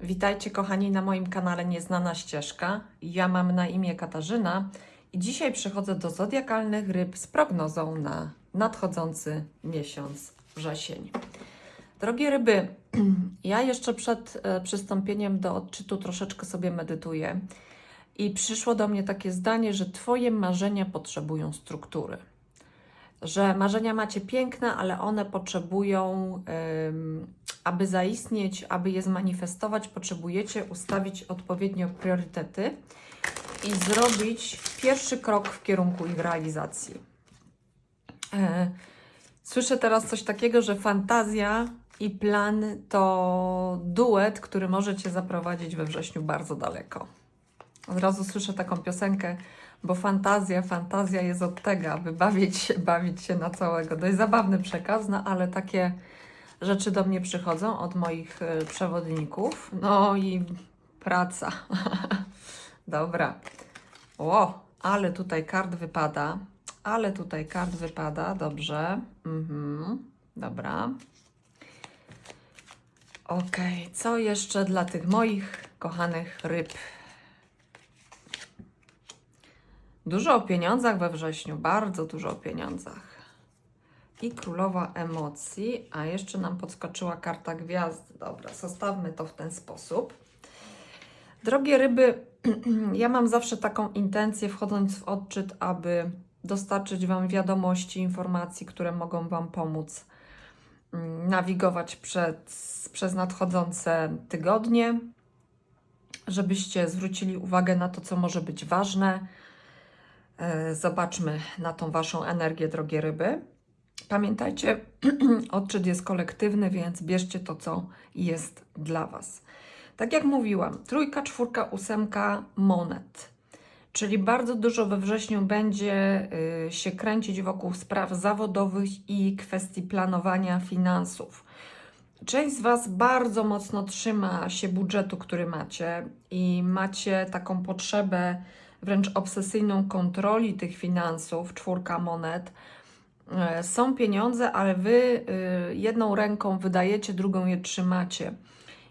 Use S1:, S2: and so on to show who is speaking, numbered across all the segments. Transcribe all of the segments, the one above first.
S1: Witajcie kochani na moim kanale Nieznana Ścieżka. Ja mam na imię Katarzyna i dzisiaj przychodzę do zodiakalnych ryb z prognozą na nadchodzący miesiąc wrzesień. Drogie ryby, ja jeszcze przed e, przystąpieniem do odczytu troszeczkę sobie medytuję i przyszło do mnie takie zdanie, że Twoje marzenia potrzebują struktury że marzenia macie piękne, ale one potrzebują, ym, aby zaistnieć, aby je zmanifestować, potrzebujecie ustawić odpowiednio priorytety i zrobić pierwszy krok w kierunku ich realizacji. E, Słyszę teraz coś takiego, że fantazja i plan to duet, który możecie zaprowadzić we wrześniu bardzo daleko. Od razu słyszę taką piosenkę, bo fantazja, fantazja jest od tego, aby bawić się, bawić się na całego. Dość zabawny przekaz, no ale takie rzeczy do mnie przychodzą od moich e, przewodników. No i praca. Dobra. O, ale tutaj kart wypada. Ale tutaj kart wypada, dobrze. Mhm. Dobra. Okej, co jeszcze dla tych moich kochanych ryb? Dużo o pieniądzach we wrześniu, bardzo dużo o pieniądzach. I królowa emocji, a jeszcze nam podskoczyła karta gwiazd. Dobra, zostawmy to w ten sposób. Drogie ryby, ja mam zawsze taką intencję, wchodząc w odczyt, aby dostarczyć Wam wiadomości, informacji, które mogą Wam pomóc mm, nawigować przez nadchodzące tygodnie, żebyście zwrócili uwagę na to, co może być ważne. E, Zobaczmy na tą Waszą energię, drogie ryby. Pamiętajcie, odczyt jest kolektywny, więc bierzcie to, co jest dla Was. Tak jak mówiłam, trójka, czwórka, ósemka monet. Czyli bardzo dużo we wrześniu będzie y, się kręcić wokół spraw zawodowych i kwestii planowania finansów. Część z Was bardzo mocno trzyma się budżetu, który macie i macie taką potrzebę wręcz obsesyjną kontroli tych finansów, czwórka monet. E, Są pieniądze, ale Wy y, jedną ręką wydajecie, drugą je trzymacie.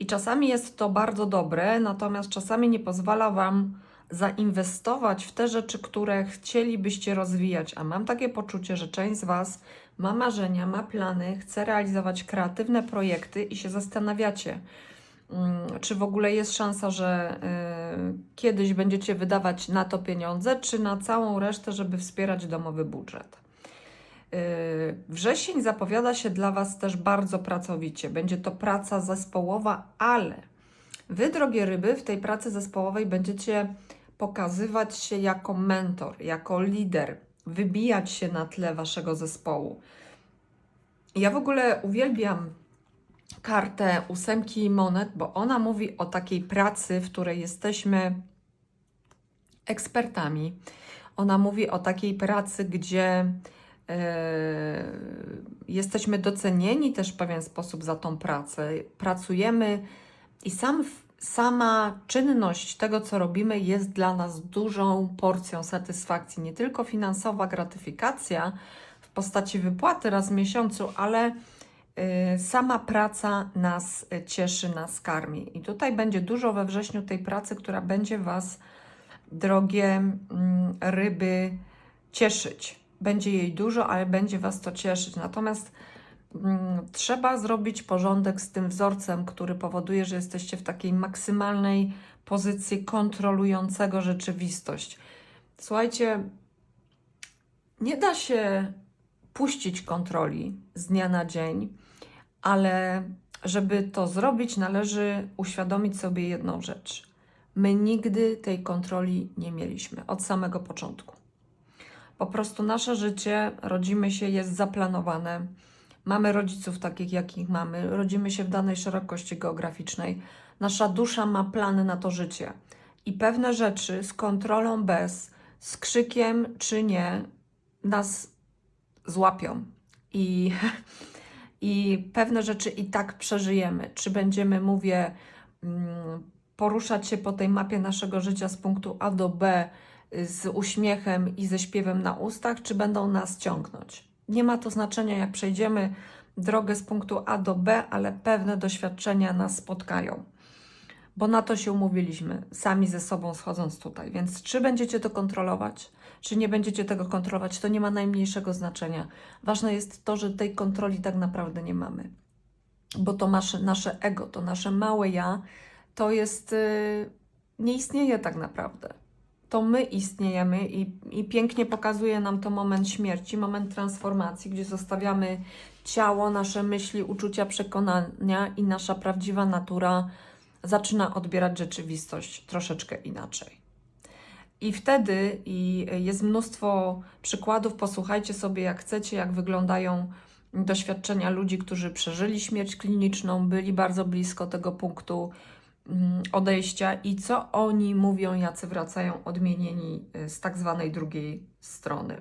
S1: I czasami jest to bardzo dobre, natomiast czasami nie pozwala Wam zainwestować w te rzeczy, które chcielibyście rozwijać. A mam takie poczucie, że część z Was ma marzenia, ma plany, chce realizować kreatywne projekty i się zastanawiacie, mm, czy w ogóle jest szansa, że y, kiedyś będziecie wydawać na to pieniądze, czy na całą resztę, żeby wspierać domowy budżet. Yy, Wrzesień zapowiada się dla Was też bardzo pracowicie. Będzie to praca zespołowa, ale Wy, drogie ryby, w tej pracy zespołowej będziecie pokazywać się jako mentor, jako lider, wybijać się na tle Waszego zespołu. Ja w ogóle uwielbiam kartę ósemki monet, bo ona mówi o takiej pracy, w której jesteśmy ekspertami. Ona mówi o takiej pracy, gdzie jesteśmy docenieni też w pewien sposób za tą pracę. Pracujemy i sam, sama czynność tego, co robimy, jest dla nas dużą porcją satysfakcji. Nie tylko finansowa gratyfikacja w postaci wypłaty raz w miesiącu, ale y, sama praca nas cieszy, nas karmi. I tutaj będzie dużo we wrześniu tej pracy, która będzie Was, drogie mm, ryby, cieszyć. Będzie jej dużo, ale będzie Was to cieszyć. Natomiast mm, trzeba zrobić porządek z tym wzorcem, który powoduje, że jesteście w takiej maksymalnej pozycji kontrolującego rzeczywistość. Słuchajcie, nie da się puścić kontroli z dnia na dzień, ale żeby to zrobić, należy uświadomić sobie jedną rzecz. My nigdy tej kontroli nie mieliśmy od samego początku. Po prostu nasze życie, rodzimy się, jest zaplanowane. Mamy rodziców takich, jakich mamy, rodzimy się w danej szerokości geograficznej. Nasza dusza ma plany na to życie. I pewne rzeczy z kontrolą bez, z krzykiem czy nie, nas złapią. I, I pewne rzeczy i tak przeżyjemy. Czy będziemy, mówię, mm, poruszać się po tej mapie naszego życia z punktu A do B z uśmiechem i ze śpiewem na ustach, czy będą nas ciągnąć. Nie ma to znaczenia, jak przejdziemy drogę z punktu A do B, ale pewne doświadczenia nas spotkają. bo na to się umówiliśmy, sami ze sobą schodząc tutaj. Więc czy będziecie to kontrolować, czy nie będziecie tego kontrolować, to nie ma najmniejszego znaczenia. Ważne jest to, że tej kontroli tak naprawdę nie mamy. Bo to nasze, nasze ego, to nasze małe ja, to jest. Yy, nie istnieje tak naprawdę. To my istniejemy i, i pięknie pokazuje nam to moment śmierci, moment transformacji, gdzie zostawiamy ciało, nasze myśli, uczucia, przekonania i nasza prawdziwa natura zaczyna odbierać rzeczywistość troszeczkę inaczej. I wtedy i jest mnóstwo przykładów. Posłuchajcie sobie, jak chcecie, jak wyglądają doświadczenia ludzi, którzy przeżyli śmierć kliniczną, byli bardzo blisko tego punktu odejścia i co oni mówią, jacy wracają odmienieni y, z tak zwanej drugiej strony.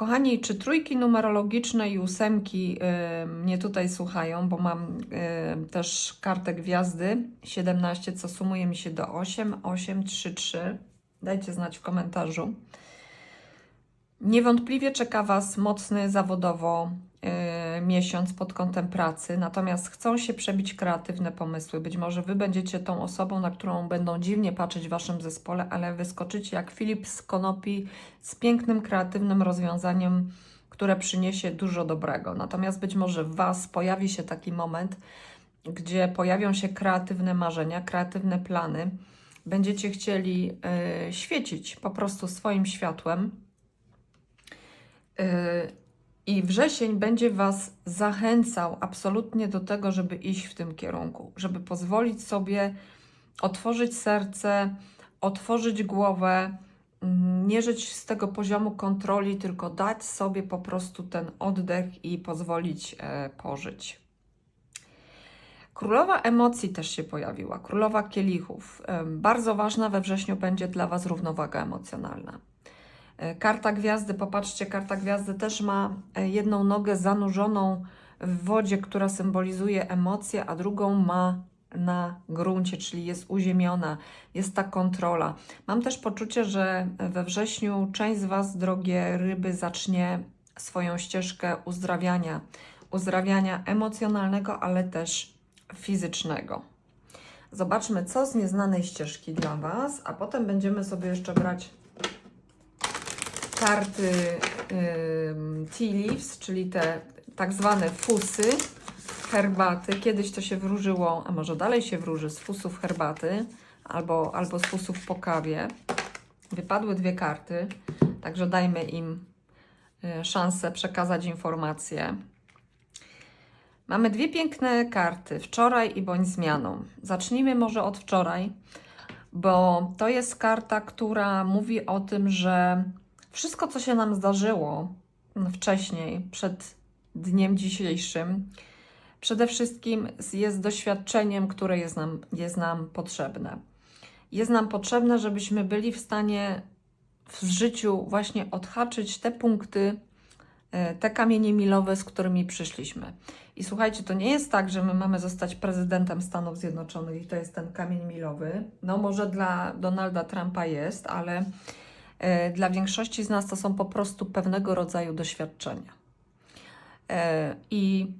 S1: Kochani, czy trójki numerologiczne i ósemki y, mnie tutaj słuchają, bo mam y, też kartę gwiazdy 17, co sumuje mi się do 8, 8, 3, 3. Dajcie znać w komentarzu. Niewątpliwie czeka Was mocny zawodowo y, miesiąc pod kątem pracy, natomiast chcą się przebić kreatywne pomysły. Być może Wy będziecie tą osobą, na którą będą dziwnie patrzeć w Waszym zespole, ale wyskoczycie jak Filip z Konopi z pięknym, kreatywnym rozwiązaniem, które przyniesie dużo dobrego. Natomiast być może w Was pojawi się taki moment, gdzie pojawią się kreatywne marzenia, kreatywne plany. Będziecie chcieli y, świecić po prostu swoim światłem. Y, I wrzesień będzie Was zachęcał absolutnie do tego, żeby iść w tym kierunku, żeby pozwolić sobie otworzyć serce, otworzyć głowę, mm, nie żyć z tego poziomu kontroli, tylko dać sobie po prostu ten oddech i pozwolić e, pożyć. Królowa emocji też się pojawiła, królowa kielichów. Bardzo ważna we wrześniu będzie dla Was równowaga emocjonalna. E, Karta gwiazdy, popatrzcie, karta gwiazdy też ma e, jedną nogę zanurzoną w wodzie, która symbolizuje emocje, a drugą ma na gruncie, czyli jest uziemiona, jest ta kontrola. Mam też poczucie, że we wrześniu część z Was, drogie ryby, zacznie swoją ścieżkę uzdrawiania, uzdrawiania emocjonalnego, ale też fizycznego. Zobaczmy, co z nieznanej ścieżki dla Was, a potem będziemy sobie jeszcze brać karty tea leaves, czyli te tak zwane fusy herbaty. Kiedyś to się wróżyło, a może dalej się wróży z fusów herbaty albo, albo z fusów po kawie. Wypadły dwie karty, także dajmy im y, szansę przekazać informacje. Mamy dwie piękne karty, wczoraj i bądź zmianą. Zacznijmy może od wczoraj, bo to jest karta, która mówi o tym, że wszystko, co się nam zdarzyło wcześniej, przed dniem dzisiejszym, przede wszystkim jest doświadczeniem, które jest nam, jest nam potrzebne. Jest nam potrzebne, żebyśmy byli w stanie w życiu właśnie odhaczyć te punkty, e, te kamienie milowe, z którymi przyszliśmy. I słuchajcie, to nie jest tak, że my mamy zostać prezydentem Stanów Zjednoczonych i to jest ten kamień milowy. No może dla Donalda Trumpa jest, ale dla większości z nas to są po prostu pewnego rodzaju doświadczenia. E, I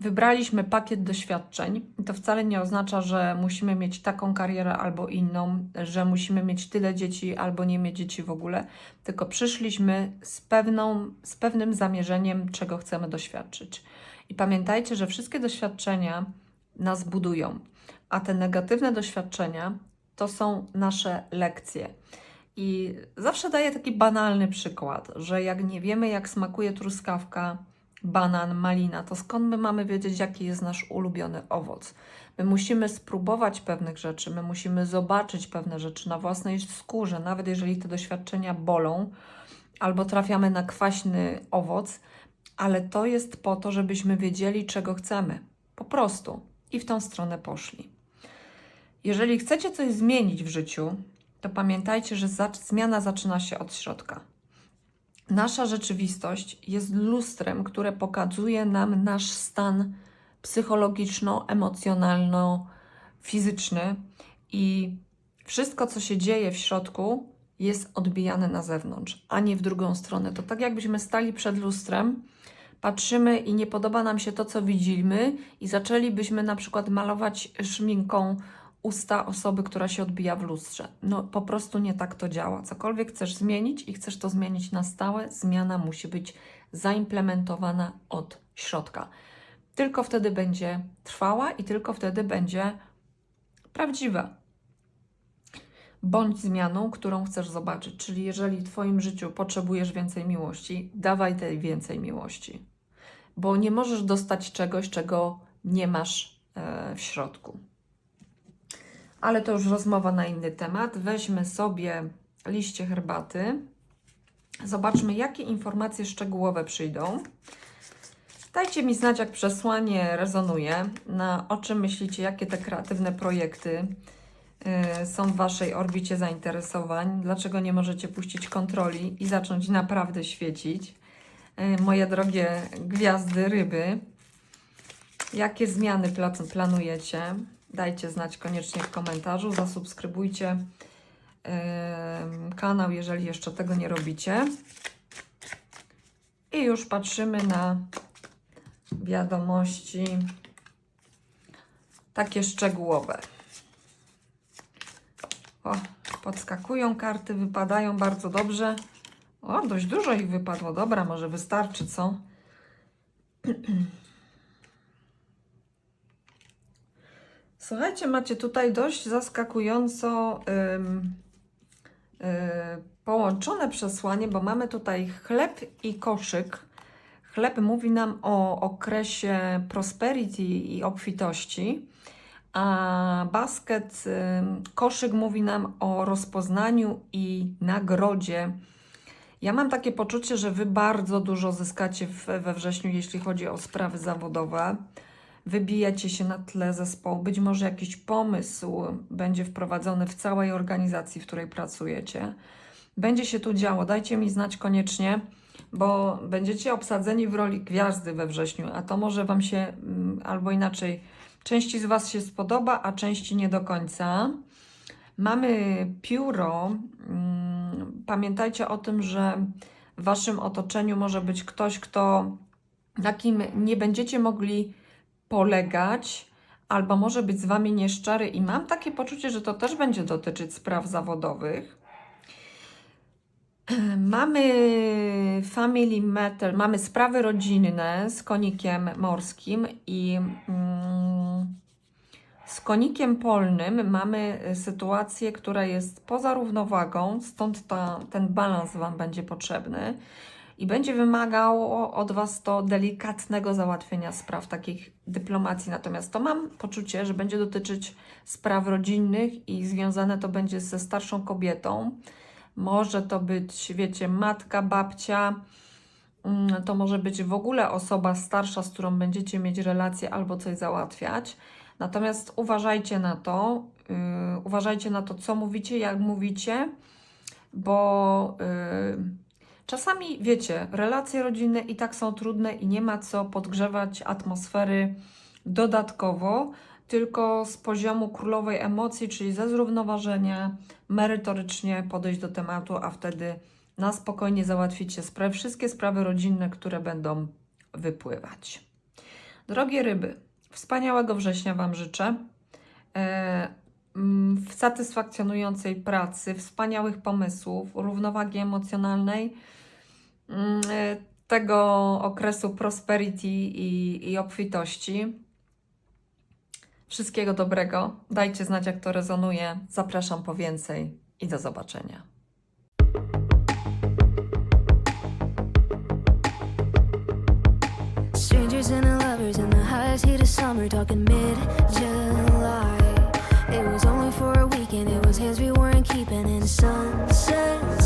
S1: wybraliśmy pakiet doświadczeń. To wcale nie oznacza, że musimy mieć taką karierę albo inną, że musimy mieć tyle dzieci albo nie mieć dzieci w ogóle, tylko przyszliśmy z, pewną, z pewnym zamierzeniem, czego chcemy doświadczyć. I pamiętajcie, że wszystkie doświadczenia nas budują, a te negatywne doświadczenia to są nasze lekcje. I zawsze daję taki banalny przykład, że jak nie wiemy, jak smakuje truskawka, banan, malina, to skąd my mamy wiedzieć, jaki jest nasz ulubiony owoc? My musimy spróbować pewnych rzeczy, my musimy zobaczyć pewne rzeczy na własnej skórze, nawet jeżeli te doświadczenia bolą, albo trafiamy na kwaśny owoc, ale to jest po to, żebyśmy wiedzieli, czego chcemy. Po prostu. I w tą stronę poszli. Jeżeli chcecie coś zmienić w życiu, to pamiętajcie, że zmiana zaczyna się od środka. Nasza rzeczywistość jest lustrem, które pokazuje nam nasz stan psychologiczno-emocjonalno-fizyczny i wszystko, co się dzieje w środku, jest odbijane na zewnątrz, a nie w drugą stronę. To tak, jakbyśmy stali przed lustrem, patrzymy i nie podoba nam się to, co widzimy, i zaczęlibyśmy na przykład malować szminką usta osoby, która się odbija w lustrze. No po prostu nie tak to działa. Cokolwiek chcesz zmienić i chcesz to zmienić na stałe, zmiana musi być zaimplementowana od środka. Tylko wtedy będzie trwała i tylko wtedy będzie prawdziwa. Bądź zmianą, którą chcesz zobaczyć. Czyli jeżeli w Twoim życiu potrzebujesz więcej miłości, dawaj tej więcej miłości. Bo nie możesz dostać czegoś, czego nie masz e, w środku. Ale to już rozmowa na inny temat. Weźmy sobie liście herbaty. Zobaczmy, jakie informacje szczegółowe przyjdą. Dajcie mi znać, jak przesłanie rezonuje, na o czym myślicie, jakie te kreatywne projekty y, są w Waszej orbicie zainteresowań, dlaczego nie możecie puścić kontroli i zacząć naprawdę świecić. Y, moje drogie gwiazdy ryby, jakie zmiany pla- planujecie? Dajcie znać koniecznie w komentarzu, zasubskrybujcie kanał, jeżeli jeszcze tego nie robicie. I już patrzymy na wiadomości takie szczegółowe. O, podskakują karty, wypadają bardzo dobrze. O, dość dużo ich wypadło. Dobra, może wystarczy, co? Słuchajcie, macie tutaj dość zaskakująco ym, y, połączone przesłanie, bo mamy tutaj chleb i koszyk. Chleb mówi nam o okresie prosperity i obfitości, a basket, koszyk mówi nam o rozpoznaniu i nagrodzie. Ja mam takie poczucie, że Wy bardzo dużo zyskacie we wrześniu, jeśli chodzi o sprawy zawodowe. Wybijacie się na tle zespołu. Być może jakiś pomysł będzie wprowadzony w całej organizacji, w której pracujecie. Będzie się tu działo. Dajcie mi znać koniecznie bo będziecie obsadzeni w roli gwiazdy we wrześniu, a to może Wam się mm, albo inaczej, części z Was się spodoba, a części nie do końca. Mamy pióro. mm, Pamiętajcie o tym, że w Waszym otoczeniu może być ktoś, kto na kim nie będziecie mogli polegać, albo może być z Wami nieszczery, i mam takie poczucie, że to też będzie dotyczyć spraw zawodowych. Mamy family matter, mamy sprawy rodzinne z konikiem morskim i mm, z konikiem polnym mamy sytuację, która jest poza równowagą, stąd ta, ten balans Wam będzie potrzebny i będzie wymagało od Was to delikatnego załatwienia spraw, takich dyplomacji. Natomiast to mam poczucie, że będzie dotyczyć spraw rodzinnych i związane to będzie ze starszą kobietą. Może to być, wiecie, matka, babcia, mm, to może być w ogóle osoba starsza, z którą będziecie mieć relacje albo coś załatwiać. Natomiast uważajcie na to, yy, uważajcie na to, co mówicie, jak mówicie, bo yy, czasami, wiecie, relacje rodzinne i tak są trudne i nie ma co podgrzewać atmosfery dodatkowo, tylko z poziomu królowej emocji, czyli ze zrównoważenia, merytorycznie podejść do tematu, a wtedy na spokojnie załatwicie sprawy, wszystkie sprawy rodzinne, które będą wypływać. Drogie ryby, wspaniałego września Wam życzę. E, mm, w satysfakcjonującej pracy, wspaniałych pomysłów, równowagi emocjonalnej, tego okresu prosperity i, i obfitości. Wszystkiego dobrego. Dajcie znać, jak to rezonuje. Zapraszam po więcej i do zobaczenia.
S2: Strangers and the lovers in the highest heat of summer, talking mid July. It was only for a weekend, it was his we weren't keeping in sunset.